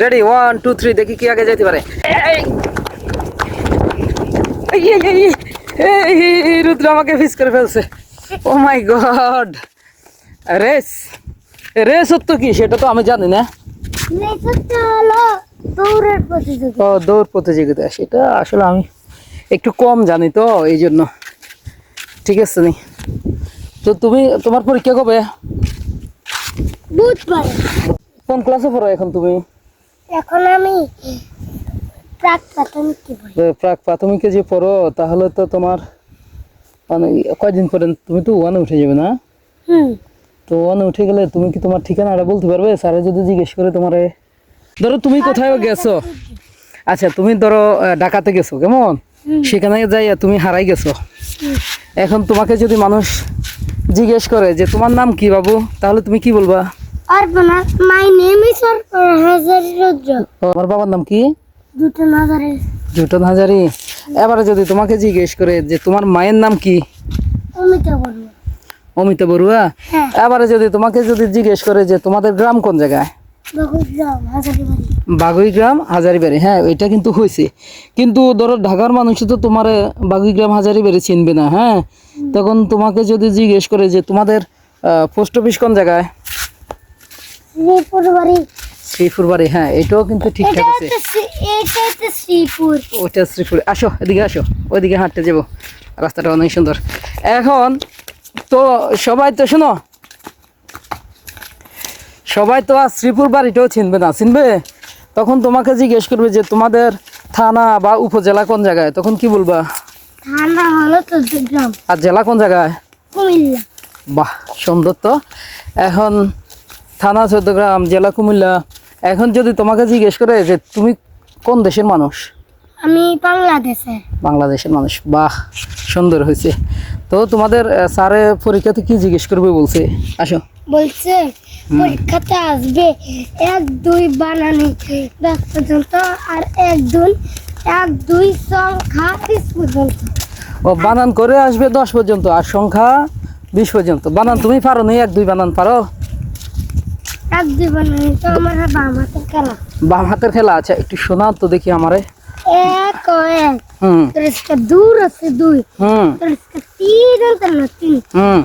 Ready one two three দেখি কি আগে যেতে পারে। রুদ্র আমাকে ফিস করে ফেলছে। ও মাই গড রেস রেস তো কি? সেটা তো আমি জানি না। ও দৌড় প্রতিযোগিতা। সেটা আসলে আমি একটু কম জানি তো এই জন্য। ঠিক আছে নি? তো তুমি তোমার পরীক্ষা কবে? বুধবার। কোন ক্লাসে পড়ো এখন তুমি? এখন আমি প্রাক প্রাথমিক তো প্রাক প্রাথমিকে যে পড়ো তাহলে তো তোমার মানে কয়দিন পরে তুমি তো ওয়ানে উঠে যাবে না? হুম। তো ওয়ানে উঠে গেলে তুমি কি তোমার ঠিকানাটা বলতে পারবে? স্যারে যদি জিজ্ঞেস করে তোমারে। ধরো তুমি কোথায় গেছো? আচ্ছা তুমি ধরো ঢাকাতে গেছো কেমন? সেখানে যাই তুমি হারাই গেছো। এখন তোমাকে যদি মানুষ জিজ্ঞেস করে যে তোমার নাম কি বাবু? তাহলে তুমি কি বলবা? Arpana my name is Arpana হাজারি রুদ্র তোমার বাবার নাম কি? দুটো জুটন হাজারি এবারে যদি তোমাকে জিজ্ঞেস করে যে তোমার মায়ের নাম কি? অমিতা বর্মা অমিতা বড়ুয়া? হ্যাঁ। এবারে যদি তোমাকে যদি জিজ্ঞেস করে যে তোমাদের গ্রাম কোন জায়গায়? বগুড়া হাজারি বাগুই গ্রাম হাজারিবাড়ি হ্যাঁ এটা কিন্তু হয়েছে কিন্তু ধরো ঢাকার মানুষ তো তোমার বাগুই গ্রাম হাজারিবাড়ি চিনবে না হ্যাঁ? তখন তোমাকে যদি জিজ্ঞেস করে যে তোমাদের পোস্ট অফিস কোন জায়গায়? শ্রীপুর বাড়ি। হ্যাঁ এটাও কিন্তু ঠিকঠাক আছে। এটা শ্রীপুর। ওইটা শ্রীপুর। আসো এদিকে আসো ওইদিকে হাঁটতে যাব। রাস্তাটা অনেক সুন্দর। এখন তো সবাই তো শোনো সবাই তো আর শ্রীপুর বাড়িটাও চিনবে না চিনবে? তখন তোমাকে জিজ্ঞেস করবে যে তোমাদের থানা বা উপজেলা কোন জায়গায়? তখন কি বলবা? হলো আর জেলা কোন জায়গায়? কুমিল্লা। বাহ সুন্দর তো। এখন থানা চৌদ্দগ্রাম জেলা কুমিল্লা। এখন যদি তোমাকে জিজ্ঞেস করে যে তুমি কোন দেশের মানুষ? আমি বাংলাদেশে। বাংলাদেশের মানুষ। বাহ সুন্দর হয়েছে। তো তোমাদের স্যারে পরীক্ষাতে কি জিজ্ঞেস করবে বলছে? আসো। বলছে পরীক্ষাতে আসবে এক দুই বানানি। দশ পর্যন্ত আর এক দুই এক দুই সংখ্যা বিশ পর্যন্ত। ও বানান করে আসবে দশ পর্যন্ত আর সংখ্যা বিশ পর্যন্ত। বানান তুমি পারো নি? এক দুই বানান পারো এক দুই বানানি তো আমার বাম হাতের খেলা বাম হাতের খেলা আছে একটু শোনাও তো দেখি আমারে এক ও এক হুম তোর इसका दूर আছে দুই হুম তোর इसका তিন अंतर না তিন হুম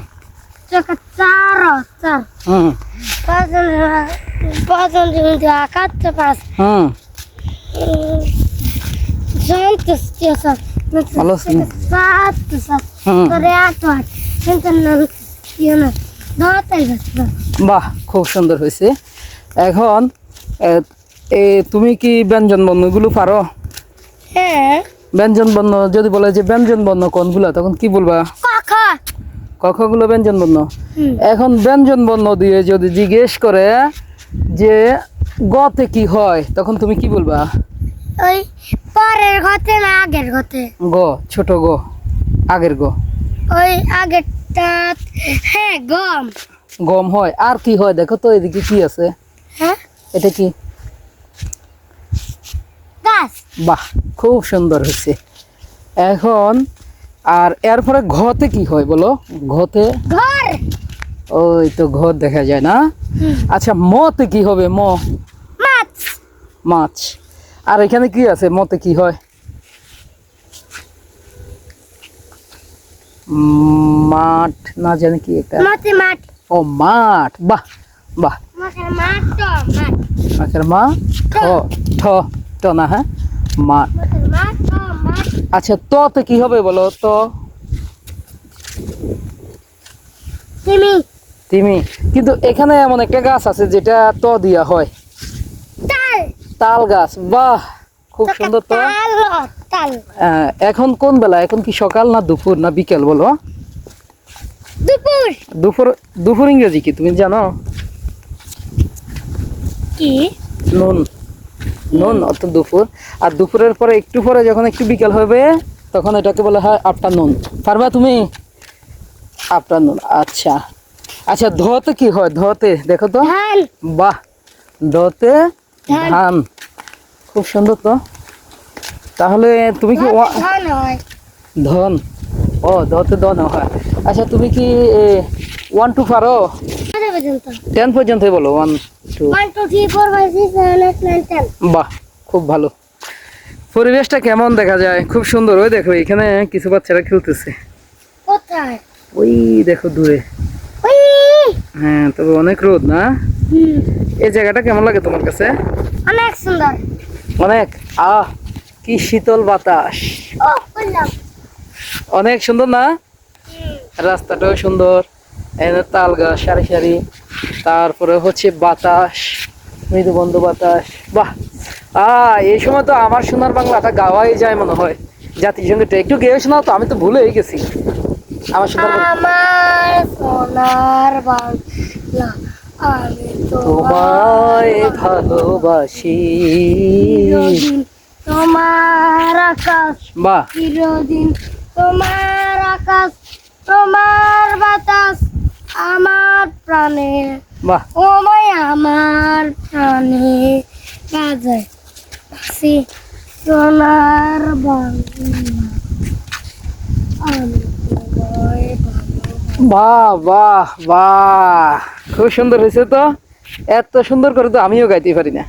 চকা চার ও চার হুম পাঁচ পাঁচ আকাশ পাঁচ হুম Santos, tiosa. Alô, sim. Sato, sato. হুম তোরে আট আট কিন্তু না ইয়ে না ধরতেই পারছি না বাহ খুব সুন্দর হয়েছে। এখন এ, তুমি কি ব্যঞ্জন বর্ণগুলো পারো? হ্যাঁ। ব্যঞ্জন বর্ণ যদি বলে যে ব্যঞ্জন বর্ণ কোনগুলো তখন কি বলবা? কখা। কখগুলো ব্যঞ্জন বর্ণ। এখন ব্যঞ্জন বর্ণ দিয়ে যদি জিজ্ঞেস করে যে গতে কি হয় তখন তুমি কি বলবা? ওই পরের ঘতে না আগের ঘতে গ ছোট গ আগের গ। ওই আগেরটা হ্যাঁ গম। গম হয়। আর কি হয়? দেখো তো এদিকে কি আছে। হ্যাঁ? এটা কি? গাছ। বাহ খুব সুন্দর হয়েছে। এখন আর এরপরে ঘতে কি হয় বলো? ঘতে? ঘর। ওই তো ঘর দেখা যায় না? আচ্ছা মতে কি হবে? ম? মাছ। মাছ। আর এখানে কি আছে? মতে কি হয়? মাঠ না জানি কি এটা। মাঠ। ও মাঠ বাহ বাহ। মাছের মাঠ তো মাঠ। মাছের মা? ঠ। ঠ না হ্যাঁ? মাঠ মাঠ তো আচ্ছা ততে কি হবে বলো তো? তিমি। তিমি। কিন্তু এখানে এমন একটা গাছ আছে যেটা ত দিয়া হয়। তাল। তাল গাছ বাহ খুব সুন্দর তো। আহ, এখন কোন বেলা? এখন কি সকাল না দুপুর না বিকেল বলো? দুপুর। দুপুর দুপুর ইংরেজি কি তুমি জানো? কি? নুন। নুন অত দুপুর। আর দুপুরের পরে একটু পরে যখন একটু বিকেল হবে তখন এটাকে বলা হয় আফটার নুন। পারবা তুমি? আফটার নুন আচ্ছা। আচ্ছা ধোতে কি হয়? ধোতে দেখো তো। বাহ! ধোতে ধান। খুব সুন্দর তো। তাহলে তুমি কি ধন। ও ধতে ধন হয়। আচ্ছা তুমি কি ওয়ান টু পারো? টেন পর্যন্তই বলো ওয়ান টু বাহ খুব ভালো। পরিবেশটা কেমন দেখা যায়? খুব সুন্দর ওই দেখো এখানে কিছু বাচ্চারা খেলতেছে। কোথায়? ওই দেখো দূরে। হ্যাঁ তবে অনেক রোদ না? এই জায়গাটা কেমন লাগে তোমার কাছে? অনেক সুন্দর। অনেক? আহ কি শীতল বাতাস। অনেক সুন্দর না? রাস্তাটাও সুন্দর এখানে তাল গাছ সারি সারি। তারপরে হচ্ছে বাতাস মৃদু বন্ধ বাতাস। বাহ! আহ এই সময় তো আমার সোনার বাংলাটা গাওয়াই যায় মনে হয়। জাতিসংগীতটা একটু গেয়ে শোনাও তো আমি তো ভুলেই গেছি। আমার সোনার আমার সোনার বাংলা আমি তোমায় ভালোবাসি। তোমার আকাশ বাহ! চিরদিন তোমার আকাশ তোমার বাতাস আমার প্রাণে। বাহ। ওমায় আমার প্রাণে বাজে সে সোনার বাংলা। আমি তোমায় বাহ বাহ বাহ। খুব সুন্দর হয়েছে তো? এত সুন্দর করে তো আমিও গাইতে পারি না।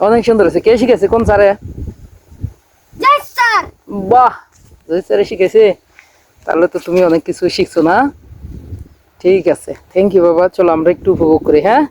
অনেক সুন্দর হয়েছে। কে শিখেছে? কোন স্যার? বাহ যদি স্যারে শিখেছে তাহলে তো তুমি অনেক কিছু শিখছো না? ঠিক আছে। থ্যাংক ইউ বাবা, চলো আমরা একটু উপভোগ করি হ্যাঁ?